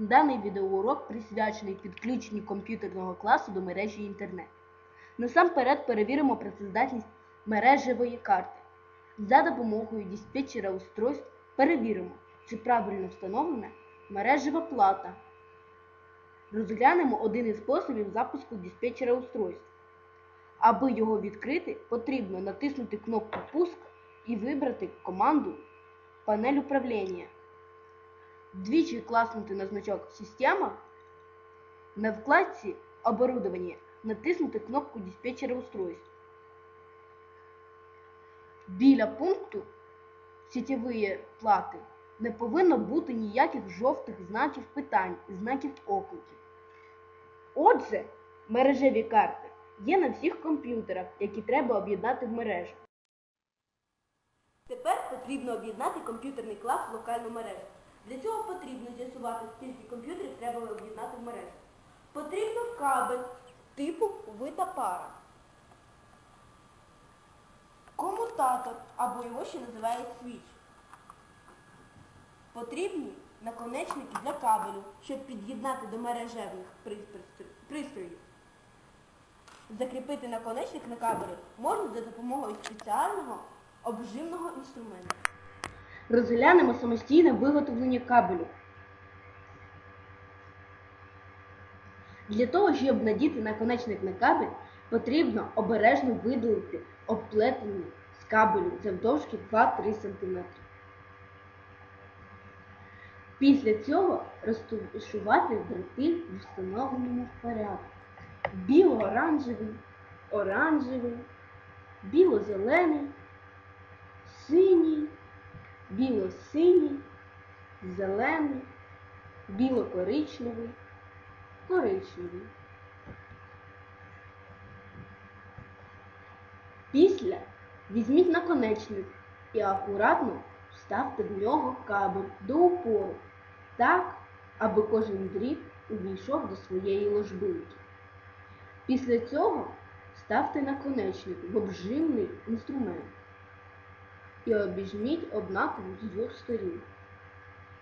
Даний відеоурок присвячений підключенню комп'ютерного класу до мережі інтернет. Насамперед перевіримо працездатність мережевої карти. За допомогою диспетчера устройств перевіримо, чи правильно встановлена мережева плата. Розглянемо один із способів запуску диспетчера устройств. Аби його відкрити, потрібно натиснути кнопку Пуск і вибрати команду Панель управління. Двічі класнути на значок Система. На вкладці Оборудование натиснути кнопку диспетчера устройств. Біля пункту Сітєві плати не повинно бути ніяких жовтих знаків питань і знаків окликів. Отже, мережеві карти є на всіх комп'ютерах, які треба об'єднати в мережу. Тепер потрібно об'єднати комп'ютерний клас в локальну мережу. Для цього потрібно з'ясувати, скільки комп'ютерів треба об'єднати в мережу. Потрібно кабель типу вита пара. Комутатор або його ще називають свіч. Потрібні наконечники для кабелю, щоб під'єднати до мережевих пристроїв. Закріпити наконечник на кабелі можна за допомогою спеціального обжимного інструменту. Розглянемо самостійне виготовлення кабелю. Для того, щоб надіти наконечник на кабель, потрібно обережно видалити обплетення з кабелю завдовжки 2-3 см. Після цього розташувати дроти в встановленому порядку. Біло-оранжевий, оранжевий, біло-зелений, синій, біло-синій, зелений, біло-коричневий, коричневий. Після візьміть наконечник і акуратно вставте в нього кабель до упору, так, аби кожен дріт увійшов до своєї ложбинки. Після цього ставте наконечник в обжимний інструмент і обіжміть однаково з двох сторін.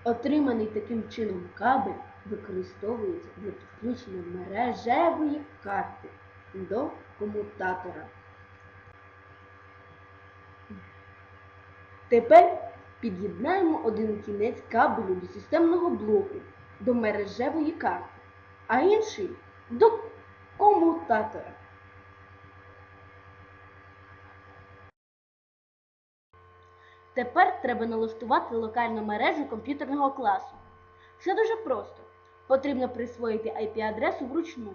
Отриманий таким чином кабель використовується для підключення мережевої карти до комутатора. Тепер під'єднаємо один кінець кабелю до системного блоку до мережевої карти, а інший до комутатора. Тепер треба налаштувати локальну мережу комп'ютерного класу. Все дуже просто. Потрібно присвоїти IP-адресу вручну.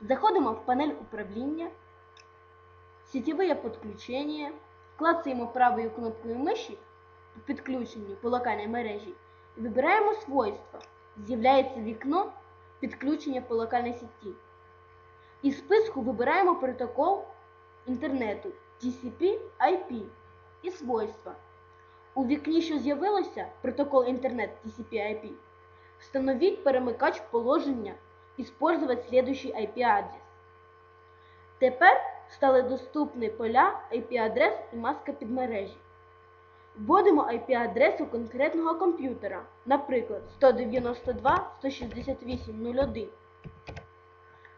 Заходимо в панель управління, сетевые підключення, клацаємо правою кнопкою миші по підключенню по локальній мережі і вибираємо свойства. З'являється вікно підключення по локальній сеті. Із списку вибираємо протокол інтернету TCP/IP і свойства. У вікні, що з'явилося, протокол інтернет TCP/IP, встановіть перемикач положення «Использовать следующий IP-адрес». Тепер стали доступні поля IP-адрес і маска підмережі. Вводимо IP-адресу конкретного комп'ютера, наприклад, 192.168.01.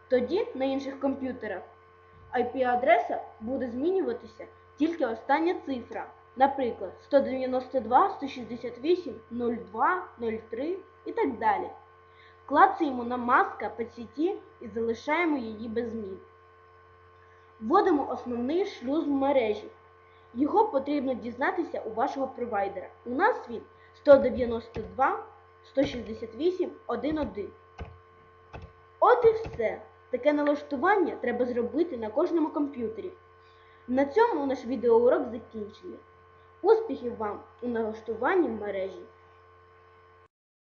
Тоді на інших комп'ютерах IP-адреса буде змінюватися тільки остання цифра, наприклад, 192.168.02.03 і так далі. Клацаємо на маска по сіті і залишаємо її без змін. Вводимо основний шлюз в мережі. Його потрібно дізнатися у вашого провайдера. У нас він 192.168.1.1. От і все. Таке налаштування треба зробити на кожному комп'ютері. На цьому наш відеоурок закінчений. Успіхів вам у налаштуванні мережі!